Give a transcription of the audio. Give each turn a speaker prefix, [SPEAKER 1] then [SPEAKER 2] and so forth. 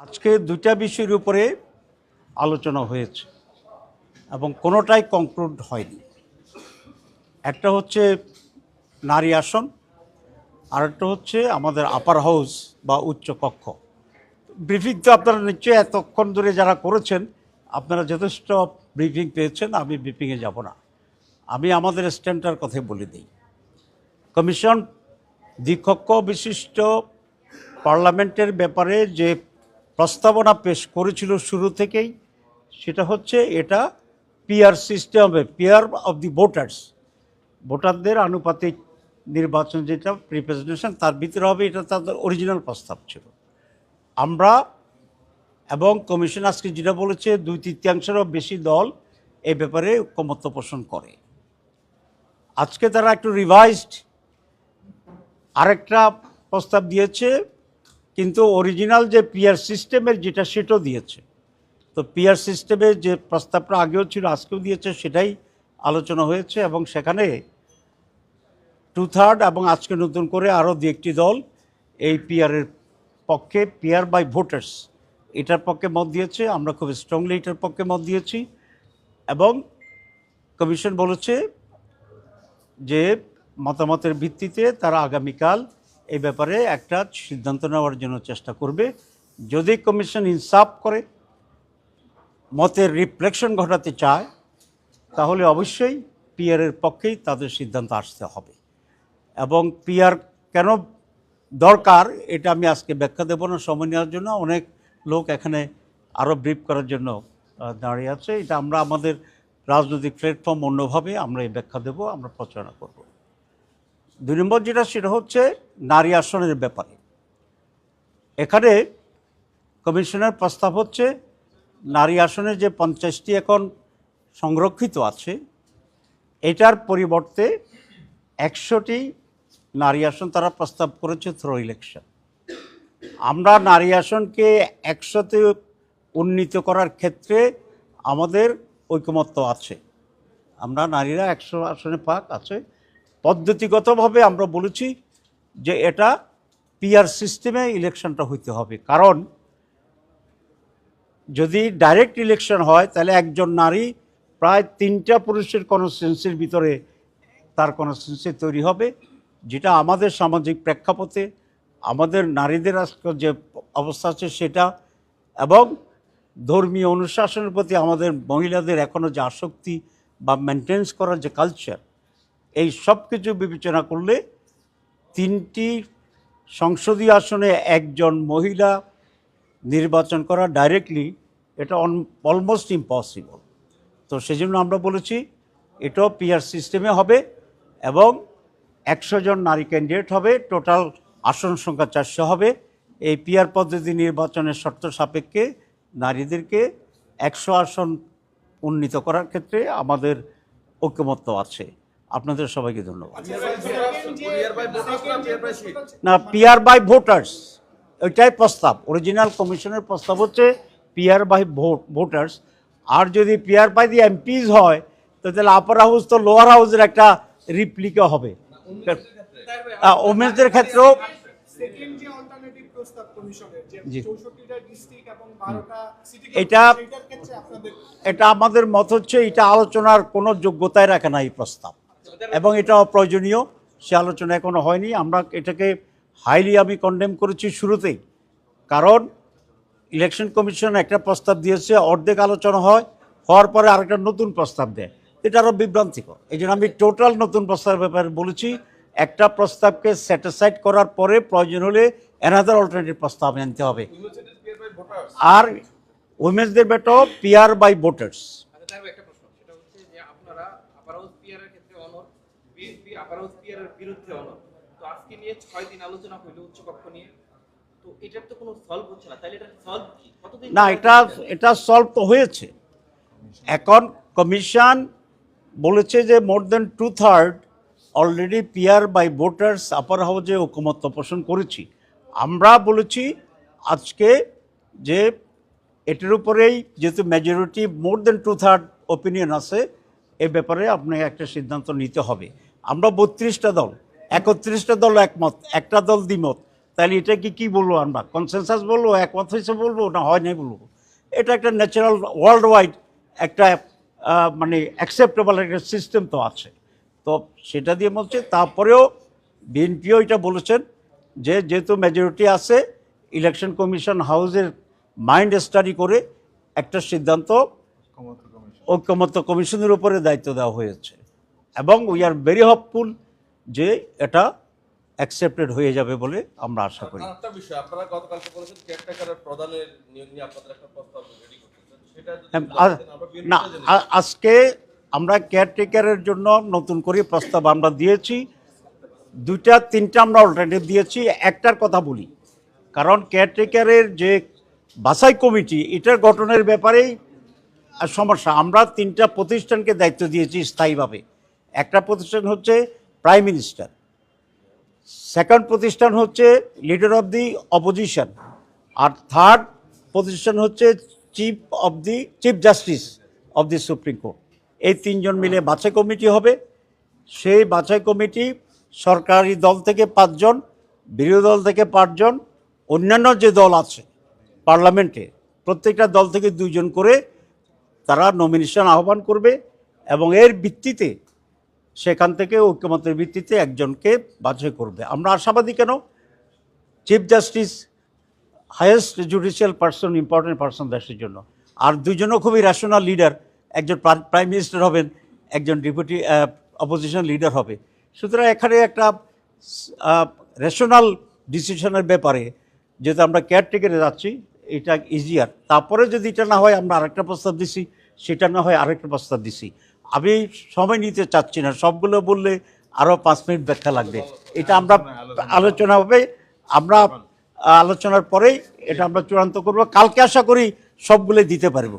[SPEAKER 1] আজকে দুইটা বিষয়ের উপরে আলোচনা হয়েছে এবং কোনোটাই কনক্লুড হয়নি। একটা হচ্ছে নারী আসন আর একটা হচ্ছে আমাদের আপার হাউস বা উচ্চ কক্ষ। ব্রিফিং তো আপনারা নিশ্চয়ই এতক্ষণ ধরে যারা করেছেন, আপনারা যথেষ্ট ব্রিফিং পেয়েছেন, আমি ব্রিফিংয়ে যাব না। আমি আমাদের স্ট্যান্ডার কথাই বলে দিই। কমিশন দ্বিকক্ষ বিশিষ্ট পার্লামেন্টের ব্যাপারে যে প্রস্তাবনা পেশ করেছিল শুরু থেকেই, সেটা হচ্ছে এটা PR system PR of the voters. ভোটারদের আনুপাতিক নির্বাচন যেটা প্রিপ্রেজেন্টেশন তার ভিতরে হবে এটা তাদের অরিজিনাল প্রস্তাব ছিল। আমরা এবং কমিশন আজকে যেটা বলেছে, দুই তৃতীয়াংশেরও বেশি দল এই ব্যাপারে ঐক্যমত্য পোষণ করে। আজকে তারা একটু রিভাইজড আরেকটা প্রস্তাব দিয়েছে কিন্তু অরিজিনাল যে পিয়ার সিস্টেমের যেটা সেটাও দিয়েছে। তো পিয়ার সিস্টেমের যে প্রস্তাবটা আগেও ছিল, আজকেও দিয়েছে, সেটাই আলোচনা হয়েছে এবং সেখানে টু থার্ড এবং আজকে নতুন করে আরও দু একটি দল এই পিয়ারের পক্ষে পিয়ার বাই ভোটার্স এটার পক্ষে মত দিয়েছে। আমরা খুব স্ট্রংলি এটার পক্ষে মত দিয়েছি এবং কমিশন বলেছে যে মতামতের ভিত্তিতে তারা আগামীকাল এই ব্যাপারে একটা সিদ্ধান্ত নেওয়ার জন্য চেষ্টা করবে। যদি কমিশন ইনসাফ করে, মতের রিফ্লেকশন ঘটাতে চায়, তাহলে অবশ্যই পিয়ারের পক্ষেই তাদের সিদ্ধান্ত আসতে হবে। এবং পিয়ার কেন দরকার, এটা আমি আজকে ব্যাখ্যা দেবো না, সময় নেওয়ার জন্য। অনেক লোক এখানে আরও ব্রিফ করার জন্য দাঁড়িয়ে আছে। এটা আমরা আমাদের রাজনৈতিক প্ল্যাটফর্ম অন্যভাবে আমরা এই ব্যাখ্যা দেব, আমরা প্রচারণা করব। দুই নম্বর যেটা, সেটা হচ্ছে নারী আসনের ব্যাপারে। এখানে কমিশনের প্রস্তাব হচ্ছে, নারী আসনে যে পঞ্চাশটি এখন সংরক্ষিত আছে, এটার পরিবর্তে একশোটি নারী আসন তারা প্রস্তাব করেছে থ্রো ইলেকশন আমরা নারী আসনকে একশোতে উন্নীত করার ক্ষেত্রে আমাদের ঐকমত্য আছে। আমরা নারীরা একশো আসনে পাক আছে। পদ্ধতিগতভাবে আমরা বলেছি যে এটা পিআর সিস্টেমে ইলেকশনটা হইতে হবে। কারণ যদি ডাইরেক্ট ইলেকশন হয়, তাহলে একজন নারী প্রায় তিনটা পুরুষের কনস্টিটুয়েন্সির ভিতরে তার কনস্টিটুয়েন্সি তৈরি হবে, যেটা আমাদের সামাজিক প্রেক্ষাপটে, আমাদের নারীদের আজকে যে অবস্থা আছে সেটা, এবং ধর্মীয় অনুশাসনের প্রতি আমাদের মহিলাদের এখনও যে আসক্তি বা মেনটেন্স করার যে কালচার এই সব কিছু বিবেচনা করলে তিনটি সংসদীয় আসনে একজন মহিলা নির্বাচন করা ডাইরেক্টলি এটা অন অলমোস্ট ইম্পসিবল তো সেজন্য আমরা বলেছি, এটাও পিআর সিস্টেমে হবে এবং একশো জন নারী ক্যান্ডিডেট হবে টোটাল আসন সংখ্যা চারশো হবে। এই পিআর পদ্ধতি নির্বাচনের শর্ত সাপেক্ষে নারীদেরকে একশো আসন উন্নীত করার ক্ষেত্রে আমাদের ঐক্যমত্য আছে। আপনাদের সবাইকে ধন্যবাদ। না পিআর বাই ভোটার্স ওইটাই প্রস্তাব। অরিজিনাল কমিশনের প্রস্তাব হচ্ছে পিআর বাই ভোট ভোটার্স আর যদি পিআর বাই দি এমপিজ হয় তো তাহলে আপার হাউস তো লোয়ার হাউসের একটা রিপ্লিকা হবে। ওমেন্সদের ক্ষেত্রেও
[SPEAKER 2] সেকেন্ড যে অল্টারনেটিভ প্রস্তাব কমিশনের যে
[SPEAKER 1] জি।
[SPEAKER 2] 64টা ডিস্ট্রিক্ট এবং 12টা সিটি
[SPEAKER 1] এটা- এটা আমাদের মত হচ্ছে এটা আলোচনার কোনো যোগ্যতায় রাখে না এই প্রস্তাব। এবং এটা অপ্রয়োজনীয় সে আলোচনা এখনও হয়নি। আমরা এটাকে হাইলি আমি কন্ডেম করেছি শুরুতেই। কারণ ইলেকশন কমিশন একটা প্রস্তাব দিয়েছে অর্ধেক আলোচনা হয় হওয়ার পরে আরেকটা নতুন প্রস্তাব দেয়। এটা আরও বিভ্রান্তিকর। এই জন্য আমি টোটাল নতুন প্রস্তাবের ব্যাপারে বলেছি একটা প্রস্তাবকে স্যাটিসফাইড করার পরে প্রয়োজন হলে অ্যানাদার অল্টারনেটিভ প্রস্তাব আনতে হবে। আর উইমেন্সদের বেটাও পিয়ার বাই ভোটার্স
[SPEAKER 3] আচ্ছা তার একটা প্রশ্ন সেটা হচ্ছে যে আপনারা আপার হাউস পিয়ারের ক্ষেত্রে অনর পিয়ারের বিরুদ্ধে তো আজকে নিয়ে ছয় দিন আলোচনা হইল উচ্চ কক্ষ নিয়ে। তো এটার তো কোনো সলভ হচ্ছে না। তাহলে এটা সলভ কি? কতদিন
[SPEAKER 1] না এটা এটা সলভ তো হয়েছে। এখন কমিশন বলেছে যে more than two third already PR by voters upper হাউজে ঐকমত্য পোষণ করেছি। আমরা বলেছি আজকে যে এটার উপরেই যেহেতু majority more than two third opinion আছে এ ব্যাপারে আপনাকে একটা সিদ্ধান্ত নিতে হবে। আমরা বত্রিশটা দল একত্রিশটা দল একমত একটা দল দ্বিমত। তাহলে এটা কি কি বলব আমরা? কনসেনসাস বলব একমত হয়েছে বলব না হয় নাই বলব? এটা একটা ন্যাচারাল ওয়ার্ল্ড ওয়াইড একটা মানে অ্যাকসেপ্টেবল একটা সিস্টেম তো আছে। তো সেটা দিয়ে বলছে তারপরেও বিএনপিও এটা বলেছেন যে যেহেতু মেজরিটি আছে ইলেকশন কমিশন হাউসের মাইন্ড স্টাডি করে একটা সিদ্ধান্ত ঐক্যমত্য কমিশনের উপরে দায়িত্ব দেওয়া হয়েছে। এবং উই আর ভেরি হপফুল যে এটা অ্যাকসেপ্টেড হয়ে যাবে বলে আমরা আশা করি।
[SPEAKER 4] একটা বিষয় আপনারা গতকালকে বলেছেন কেয়ারটেকারের নিয়োগ নিয়ে আপনাদের একটা প্রস্তাব রেডি করতেছেন। সেটা যদি
[SPEAKER 1] হ্যাঁ, না আজকে আমরা কেয়ারটেকারের জন্য নতুন করে প্রস্তাব আমরা দিয়েছি। দুইটা তিনটা আমরা অল্টারনেটিভ দিয়েছি। একটার কথা বলি কারণ কেয়ারটেকারের যে বাছাই কমিটি এটার গঠনের ব্যাপারেই সমস্যা। আমরা তিনটা প্রতিষ্ঠানকে দায়িত্ব দিয়েছি স্থায়ীভাবে। একটা প্রতিষ্ঠান হচ্ছে প্রাইম মিনিস্টার। সেকেন্ড প্রতিষ্ঠান হচ্ছে লিডার অফ দি অপোজিশন। আর থার্ড প্রতিষ্ঠান হচ্ছে chief of the, chief justice of the supreme court. এই তিনজন মিলে বাছাই কমিটি হবে। সেই বাছাই কমিটি সরকারি দল থেকে পাঁচজন, বিরোধী দল থেকে পাঁচজন, অন্যান্য যে দল আছে পার্লামেন্টে, প্রত্যেকটা দল থেকে দুইজন করে তারা নমিনেশন আহ্বান করবে এবং এর ভিত্তিতে সেখান থেকে ঐক্যমতের ভিত্তিতে একজনকে বাছাই করবে। আমরা আশাবাদী কেন? Chief justice highest judicial person important person দেশের জন্য। আর দুজনও খুবই রেশনাল লিডার একজন প্রাইম মিনিস্টার হবেন, একজন ডেপুটি অপোজিশন লিডার হবে। সুতরাং এখানে একটা রেশনাল ডিসিশনের ব্যাপারে যেহেতু আমরা কেয়ারটেকারে যাচ্ছি, এটা ইজিয়ার তারপরে যদি এটা না হয়, আমরা আরেকটা প্রস্তাব দিছি, সেটা না হয় আরেকটা প্রস্তাব দিছি। আমি সময় নিতে চাচ্ছি না। সবগুলো বললে আরও পাঁচ মিনিট ব্যাখ্যা লাগবে। এটা আমরা আলোচনা হবে। আমরা আলোচনার পরেই এটা আমরা চূড়ান্ত করব। কালকে আশা করি সবগুলো দিতে পারব।